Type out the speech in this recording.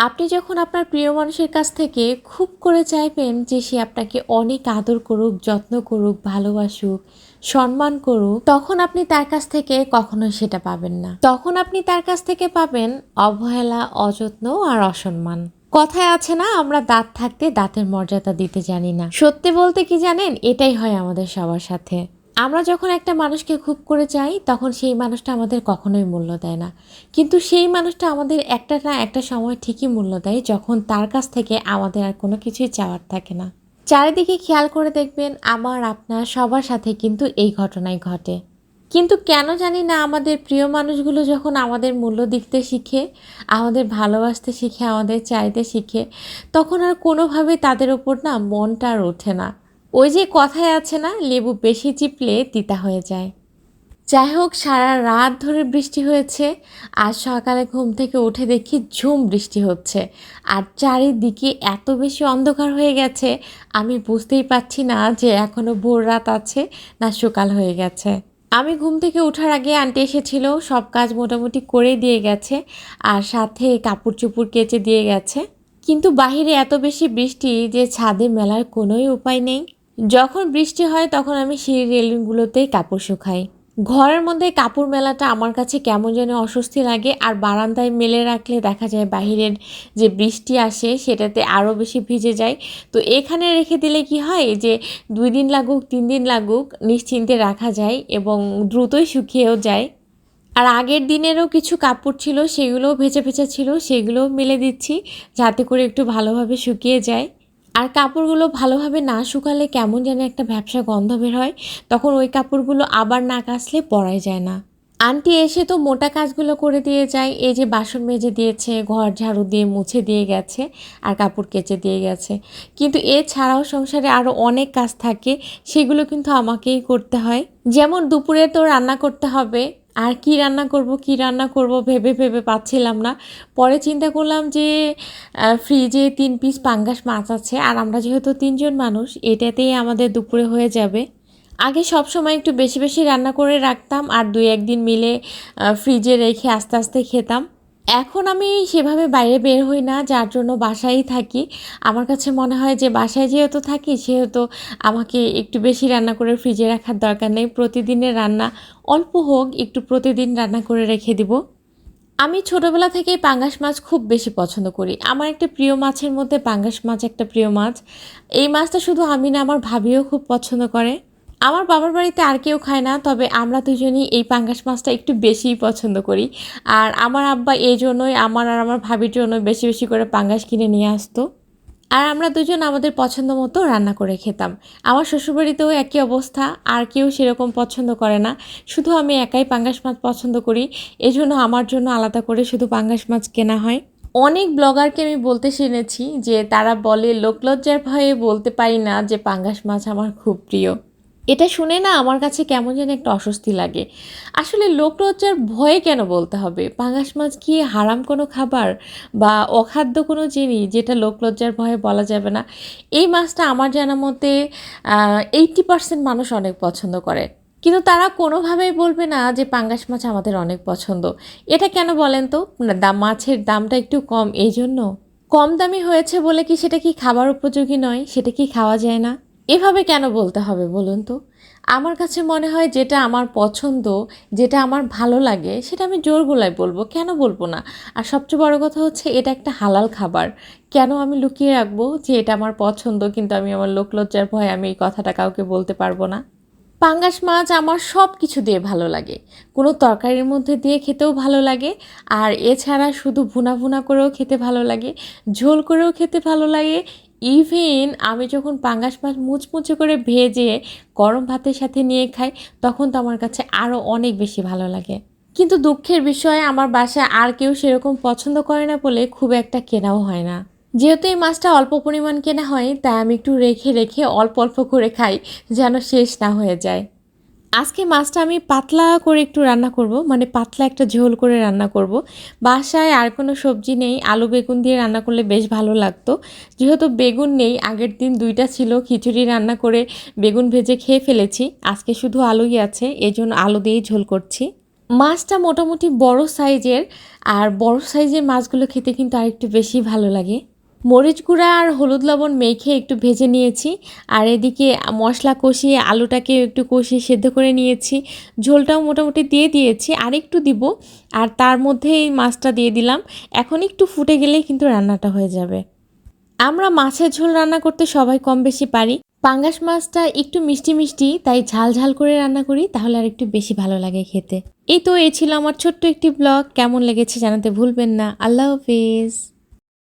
আপনি যখন আপনার প্রিয় মানুষের কাছ থেকে খুব করে চাইবেন যে সে আপনাকে অনেক আদর করুক, যত্ন করুক, ভালোবাসুক, সম্মান করুক, তখন আপনি তার কাছ থেকে কখনো সেটা পাবেন না। তখন আপনি তার কাছ থেকে পাবেন অবহেলা, অযত্ন আর অসম্মান। কথায় আছে না, আমরা দাঁত থাকতে দাঁতের মর্যাদা দিতে জানি না। সত্যি বলতে কি জানেন? এটাই হয় আমাদের সবার সাথে। আমরা যখন একটা মানুষকে খুব করে চাই, তখন সেই মানুষটা আমাদের কখনোই মূল্য দেয় না। কিন্তু সেই মানুষটা আমাদের একটা না একটা সময় ঠিকই মূল্য দেয়, যখন তার কাছ থেকে আমাদের আর কোনো কিছুই চাওয়ার থাকে না। চারিদিকে খেয়াল করে দেখবেন, আমার, আপনার, সবার সাথে কিন্তু এই ঘটনাই ঘটে। কিন্তু কেন জানি না আমাদের প্রিয় মানুষগুলো যখন আমাদের মূল্য দিতে শিখে, আমাদের ভালোবাসতে শিখে, আমাদের চাইতে শিখে, তখন আর কোনোভাবে তাদের ওপর না মনটা আর ওঠে না। ওই যে কথায় আছে না, লেবু বেশি চিপলে তিতা হয়ে যায়। যাই হোক সারা রাত ধরে বৃষ্টি হয়েছে, আর সকালে ঘুম থেকে উঠে দেখি ঝুম বৃষ্টি হচ্ছে। আর চারিদিকে এত বেশি অন্ধকার হয়ে গেছে, আমি বুঝতেই পারছি না যে এখনও ভোর রাত আছে না সকাল হয়ে গেছে। আমি ঘুম থেকে ওঠার আগে আন্টি এসেছিল, সব কাজ মোটামুটি করে দিয়ে গেছে, আর সাথে কাপড় চোপড় কেচে দিয়ে গেছে। কিন্তু বাহিরে এত বেশি বৃষ্টি যে ছাদে মেলার কোনোই উপায় নেই। যখন বৃষ্টি হয়, তখন আমি সিঁড়ি রেলিংগুলোতেই কাপড় শুকাই। ঘরের মধ্যে কাপড় মেলাটা আমার কাছে কেমন যেন অস্বস্তি লাগে, আর বারান্দায় মেলে রাখলে দেখা যায় বাহিরের যে বৃষ্টি আসে, সেটাতে আরও বেশি ভিজে যায়। তো এখানে রেখে দিলে কি হয় যে, দুই দিন লাগুক, তিন দিন লাগুক, নিশ্চিন্তে রাখা যায় এবং দ্রুতই শুকিয়েও যায়। আর আগের দিনেরও কিছু কাপড় ছিল, সেগুলোও ভেজা ভেজা ছিল, সেগুলোও মেলে দিচ্ছি, যাতে করে একটু ভালোভাবে শুকিয়ে যায়। আর কাপড়গুলো ভালোভাবে না শুকালে কেমন যেন একটা ব্যবসা গন্ধ বের হয়, তখন ওই কাপড়গুলো আবার না কাচলে পরাই যায় না। আন্টি এসে তো মোটা কাজগুলো করে দিয়ে যায়, এই যে বাসন মেজে দিয়েছে, ঘর ঝাড়ু দিয়ে মুছে দিয়ে গেছে আর কাপড় কেচে দিয়ে গেছে। কিন্তু এছাড়াও সংসারে আরও অনেক কাজ থাকে, সেগুলো কিন্তু আমাকেই করতে হয়। যেমন দুপুরে তো রান্না করতে হবে আর কি রান্না করব, কি রান্না করব ভেবে ভেবে পাচ্ছিলাম না। পরে চিন্তা করলাম যে ফ্রিজে তিন পিস পাঙ্গাস মাছ আছে আর আমরা যেহেতু তিনজন মানুষ, এটাতেই আমাদের দুপুরে হয়ে যাবে। আগে সব সময় একটু বেশি বেশি রান্না করে রাখতাম আর দুই একদিন মিলে ফ্রিজে রেখে আস্তে আস্তে খেতাম। এখন আমি সেভাবে বাইরে বের হই না, যার জন্য বাসায়ই থাকি। আমার কাছে মনে হয় যে বাসায় যেহেতু থাকি, সেহেতু আমাকে একটু বেশি রান্না করে ফ্রিজে রাখার দরকার নেই। প্রতিদিনের রান্না অল্প হোক, একটু প্রতিদিন রান্না করে রেখে দিব। আমি ছোটোবেলা থেকেই পাঙ্গাস মাছ খুব বেশি পছন্দ করি। আমার একটা প্রিয় মাছের মধ্যে পাঙ্গাস মাছ একটা প্রিয় মাছ। এই মাছটা শুধু আমি না, আমার ভাবিও খুব পছন্দ করে। আমার বাবার বাড়িতে আর কেউ খায় না, তবে আমরা দুজনই এই পাঙ্গাস মাছটা একটু বেশিই পছন্দ করি। আর আমার আব্বা এই জন্যই, আমার আর আমার ভাবির জন্য বেশি বেশি করে পাঙ্গাস কিনে নিয়ে আসতো। আর আমরা দুজন আমাদের পছন্দ মতো রান্না করে খেতাম। আমার শ্বশুরবাড়িতেও একই অবস্থা, আর কেউ সেরকম পছন্দ করে না। শুধু আমি একাই পাঙ্গাস মাছ পছন্দ করি, এজন্য আমার জন্য আলাদা করে শুধু পাঙ্গাস মাছ কেনা হয়। অনেক ব্লগারকে আমি বলতে শুনেছি যে, তারা বলে লোকলজ্জার ভয়ে বলতে পারি না যে পাঙ্গাস মাছ আমার খুব প্রিয়। এটা শুনে না আমার কাছে কেমন যেন একটা অস্বস্তি লাগে। আসলে লোকলজ্জার ভয়ে কেন বলতে হবে? পাঙ্গাস মাছ কি হারাম কোনো খাবার? বা অখাদ্য কোনো জিনিস যেটা লোকলজ্জার ভয়ে বলা যাবে না? এই মাছটা আমার জানা মতে এইটটি পার্সেন্ট মানুষ অনেক পছন্দ করে। কিন্তু তারা কোনোভাবেই বলবে না যে পাঙ্গাস মাছ আমাদের অনেক পছন্দ। এটা কেন বলেন তো? দাম মাছের দামটা একটু কম। এই জন্য কম দামি হয়েছে বলে কি সেটা কি খাবার উপযোগী নয়? সেটা কি খাওয়া যায় না? এভাবে কেন বলতে হবে বলুন তো? আমার কাছে মনে হয় যেটা আমার পছন্দ, যেটা আমার ভালো লাগে, সেটা আমি জোর গলায় বলব। কেন বলব না? আর সবচেয়ে বড় কথা হচ্ছে, এটা একটা হালাল খাবার। কেন আমি লুকিয়ে রাখব যে এটা আমার পছন্দ, কিন্তু আমি আমার লোকলজ্জার ভয়ে আমি এই কথাটা কাউকে বলতে পারব না? পাঙ্গাস মাছ আমার সব কিছু দিয়ে ভালো লাগে। কোনো তরকারির মধ্যে দিয়ে খেতেও ভালো লাগে, আর এছাড়া শুধু ভুনা ভুনা করেও খেতে ভালো লাগে, ঝোল করেও খেতে ভালো লাগে ইভেন আমি যখন পাঙ্গাস মাছ মুচমুচে করে ভেজে গরম ভাতের সাথে নিয়ে খাই, তখন তো আমার কাছে আরও অনেক বেশি ভালো লাগে। কিন্তু দুঃখের বিষয়ে, আমার বাসায় আর কেউ সেরকম পছন্দ করে না বলে খুব একটা কেনাও হয় না। যেহেতু এই মাছটা অল্প পরিমাণ কেনা হয়, তাই আমি একটু রেখে রেখে অল্প অল্প করে খাই, যেন শেষ না হয়ে যায়। আজকে মাছটা আমি পাতলা করে একটু রান্না করব মানে পাতলা একটা ঝোল করে রান্না করব। বাসায় আর কোনো সবজি নেই, আলু বেগুন দিয়ে রান্না করলে বেশ ভালো লাগতো। যেহেতু বেগুন নেই, আগের দিন দুইটা ছিল, খিচুড়ি রান্না করে বেগুন ভেজে খেয়ে ফেলেছি। আজকে শুধু আলুই আছে এই জন্য আলু দিয়েই ঝোল করছি। মাছটা মোটামুটি বড় সাইজের, আর বড় সাইজের মাছগুলো খেতে কিন্তু আরেকটু বেশি ভালো লাগে। মরিচ গুঁড়া আর হলুদ লবণ মেখে একটু ভেজে নিয়েছি। আর এদিকে মশলা কষিয়ে আলুটাকে একটু কষিয়ে সেদ্ধ করে নিয়েছি। ঝোলটাও মোটামুটি দিয়ে দিয়েছি, আর একটু দিব। আর তার মধ্যে এই মাছটা দিয়ে দিলাম। এখন একটু ফুটে গেলেই কিন্তু রান্নাটা হয়ে যাবে। আমরা মাছের ঝোল রান্না করতে সবাই কম বেশি পারি। পাঙ্গাস মাছটা একটু মিষ্টি মিষ্টি, তাই ঝাল ঝাল করে রান্না করি, তাহলে আর একটু বেশি ভালো লাগে খেতে। এই তো, এই ছিল আমার ছোট্ট একটি ব্লগ। কেমন লেগেছে জানাতে ভুলবেন না। আল্লাহ হাফিজ।